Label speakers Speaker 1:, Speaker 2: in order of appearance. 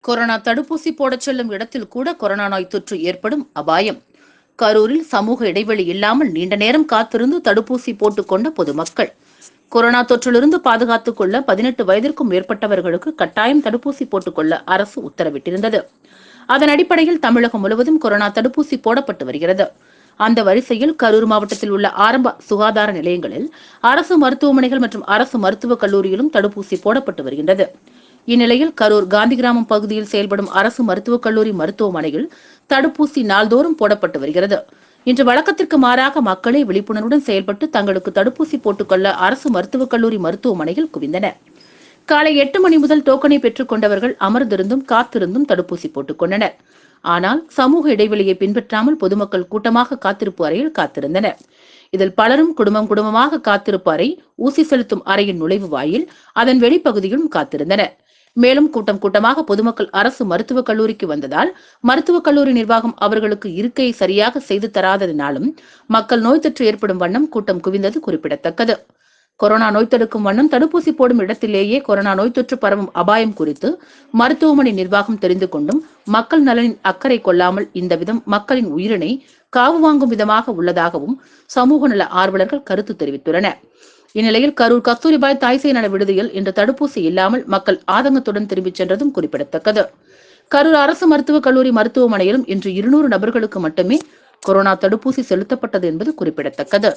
Speaker 1: Corona தடுப்பூசி போடச் செல்லும் இடத்தில் கூட கொரோனா நோய் தொற்று ஏற்படும் அபாயம். கரூரில் சமூக இடைவெளி இல்லாமல் நீண்ட நேரம் காத்திருந்து தடுப்பூசி போட்டுக்கொண்ட பொதுமக்கள். கொரோனா தொற்றிலிருந்து பாதுகாத்துக் கொள்ள பதினெட்டு வயதிற்கும் மேற்பட்டவர்களுக்கு கட்டாயம் தடுப்பூசி போட்டுக்கொள்ள அரசு உத்தரவிட்டிருந்தது. அதன் அடிப்படையில் தமிழகம் முழுவதும் கொரோனா தடுப்பூசி போடப்பட்டு வருகிறது. அந்த வரிசையில் கரூர் மாவட்டத்தில் உள்ள ஆரம்ப சுகாதார நிலையங்களில் அரசு மருத்துவமனைகள் மற்றும் அரசு மருத்துவக் கல்லூரியிலும் தடுப்பூசி போடப்பட்டு வருகின்றது. இந்நிலையில் கரூர் காந்தி கிராமம் பகுதியில் செயல்படும் அரசு மருத்துவக் கல்லூரி மருத்துவமனையில் தடுப்பூசி நாள்தோறும் போடப்பட்டு வருகிறது. இன்று வழக்கத்திற்கு மாறாக மக்களே விழிப்புணர்வுடன் செயல்பட்டு தங்களுக்கு தடுப்பூசி போட்டுக்கொள்ள அரசு மருத்துவக் கல்லூரி மருத்துவமனையில் குவிந்தனர் காலை எட்டு மணி முதல் டோக்கனை பெற்றுக் கொண்டவர்கள் அமர்ந்திருந்தும் காத்திருந்தும் தடுப்பூசி போட்டுக் கொண்டனர். ஆனால் சமூக இடைவெளியை பின்பற்றாமல் பொதுமக்கள் கூட்டமாக காத்திருப்பு அறையில் காத்திருந்தனர். இதில் பலரும் குடும்பம் குடும்பமாக காத்திருப்பு அறை ஊசி செலுத்தும் அறையின் நுழைவு வாயில் அதன் வெளிப்பகுதியிலும் காத்திருந்தனர். மேலும் கூட்டம் கூட்டமாக பொதுமக்கள் அரசு மருத்துவக் கல்லூரிக்கு வந்ததால் மருத்துவக் கல்லூரி நிர்வாகம் அவர்களுக்கு இருக்கையை சரியாக செய்து தராததினாலும் மக்கள் நோய் தொற்று ஏற்படும் வண்ணம் கூட்டம் குவிந்தது குறிப்பிடத்தக்கது. கொரோனா நோய் தடுக்கும் வண்ணம் தடுப்பூசி போடும் இடத்திலேயே கொரோனா நோய் தொற்று பரவும் அபாயம் குறித்து மருத்துவமனை நிர்வாகம் தெரிந்து கொண்டும் மக்கள் நலனின் அக்கறை கொள்ளாமல் இந்த விதம் மக்களின் உயிரினை காவு வாங்கும் விதமாக உள்ளதாகவும் சமூக நல ஆர்வலர்கள் கருத்து தெரிவித்துள்ளனர். இந்நிலையில் கரூர் கஸ்தூரிபாய் தாய்சே நல விடுதியில் இன்று தடுப்பூசி இல்லாமல் மக்கள் ஆதங்கத்துடன் திரும்பிச் சென்றதும் குறிப்பிடத்தக்கது. கரூர் அரசு மருத்துவக் கல்லூரி மருத்துவமனையிலும் இன்று இருநூறு நபர்களுக்கு மட்டுமே கொரோனா தடுப்பூசி செலுத்தப்பட்டது என்பது குறிப்பிடத்தக்கது.